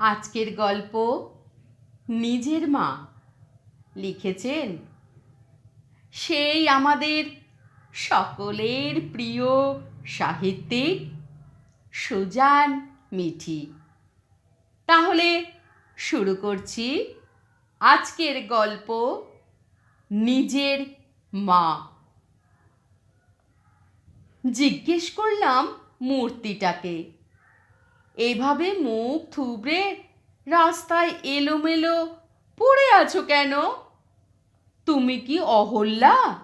আজকের গল্প নিজের মা লিখেছেন। সেই আমাদের সকলের প্রিয় সাহিত্যিক সুজান মিঠি। তাহলে শুরু করছি আজকের গল্প নিজের মা। জিজ্ঞেস করলাম মূর্তিটাকে এভাবে মুখ থুবড়ে রাস্তায় এলোমেলো পড়ে আছো কেন? তুমি কি অহল্যা?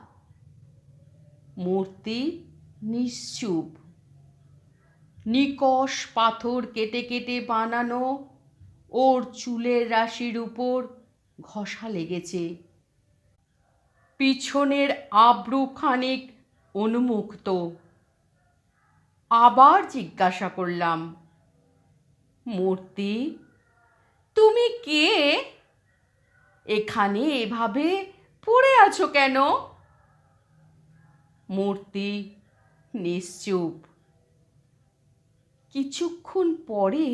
মূর্তি নিশ্চুপ। নিকষ পাথর কেটে কেটে বানানো, ওর চুলের রাশির উপর ঘষা লেগেছে। পিছনের আব্রু খানিক উন্মুক্ত। আবার জিজ্ঞাসা করলাম মূর্তি। তুমি কে? এখানে এভাবে পড়ে আছো কেন? মূর্তি, নিশ্চুপ। কিছুক্ষণ পরে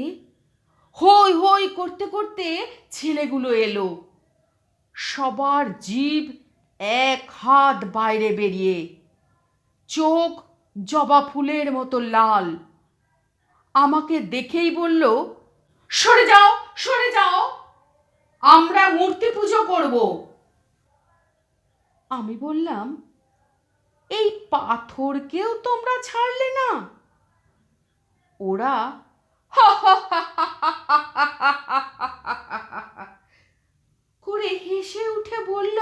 হই হই করতে করতে ছেলেগুলো এলো। সবার জীব এক হাত বাইরে বেরিয়ে, চোখ জবা ফুলের মতো লাল। আমাকে দেখেই বলল সরে যাও সরে যাও আমরা মূর্তি পুজো করব আমি বললাম এই পাথরকেও তোমরা ছাড়লে না ওরা করে হেসে উঠে বলল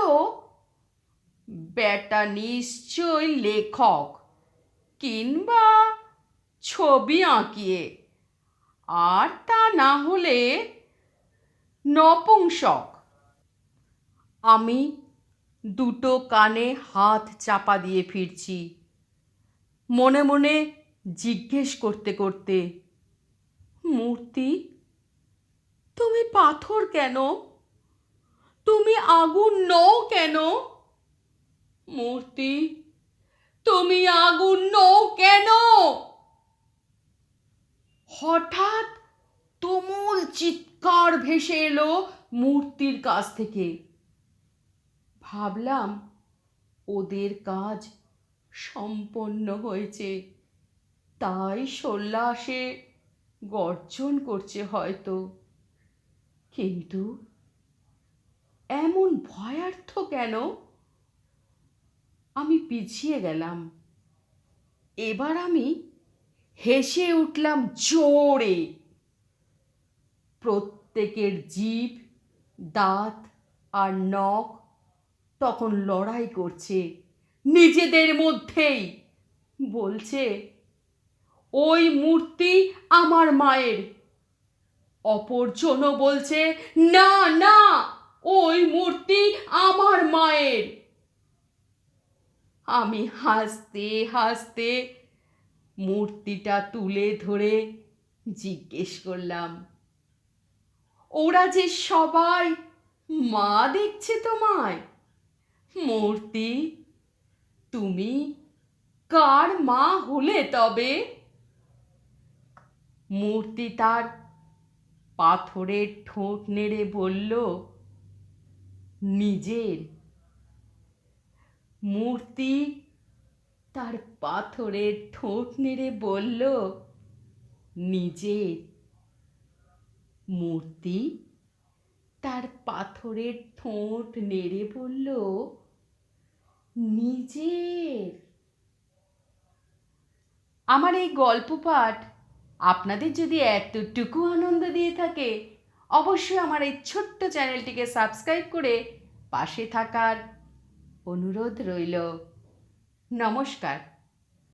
বেটা নিশ্চয় লেখক কিংবা ছবি আঁকিয়ে। আর তা না হলে নপুংসক আমি দুটো কানে হাত চাপা দিয়ে ফিরছি। মনে মনে জিজ্ঞেস করতে করতে, মূর্তি, তুমি পাথর কেন? তুমি আগুন নও কেন? মূর্তি, তুমি আগুন নও কেন? হঠাৎ তুমুল চিৎকার ভেসে এলো মূর্তির কাছ থেকে। ভাবলাম ওদের কাজ সম্পন্ন হয়েছে। তাই সল্লাসে গর্জন করছে হয়তো। কিন্তু এমন ভয়ার্থ কেন? আমি পিছিয়ে গেলাম। এবার আমি হেসে উঠলাম জোরে। প্রত্যেকের জীব দাঁত আর নখ তখন লড়াই করছে নিজেদের মধ্যেই। বলছে, ওই মূর্তি আমার মায়ের। অপরজনও বলছে, না না, ওই মূর্তি আমার মায়ের। আমি হাসতে হাসতে মূর্তিটা তুলে ধরে জিজ্ঞেস করলাম, ওরা যে সবাই মা দেখছে তোমায়, মূর্তি, তুমি কার মা হলে তবে? মূর্তি তার পাথরের ঠোঁট নেড়ে বলল, নিজের। মূর্তি তার পাথরের ঠোঁট নেড়ে বলল নিজের মূর্তি? তার পাথরের ঠোঁট নেড়ে বলল নিজের আমার এই গল্প পাঠ আপনাদের যদি এতটুকু আনন্দ দিয়ে থাকে, অবশ্যই আমার এই ছোট্ট চ্যানেলটিকে সাবস্ক্রাইব করে পাশে থাকার অনুরোধ রইল। নমস্কার।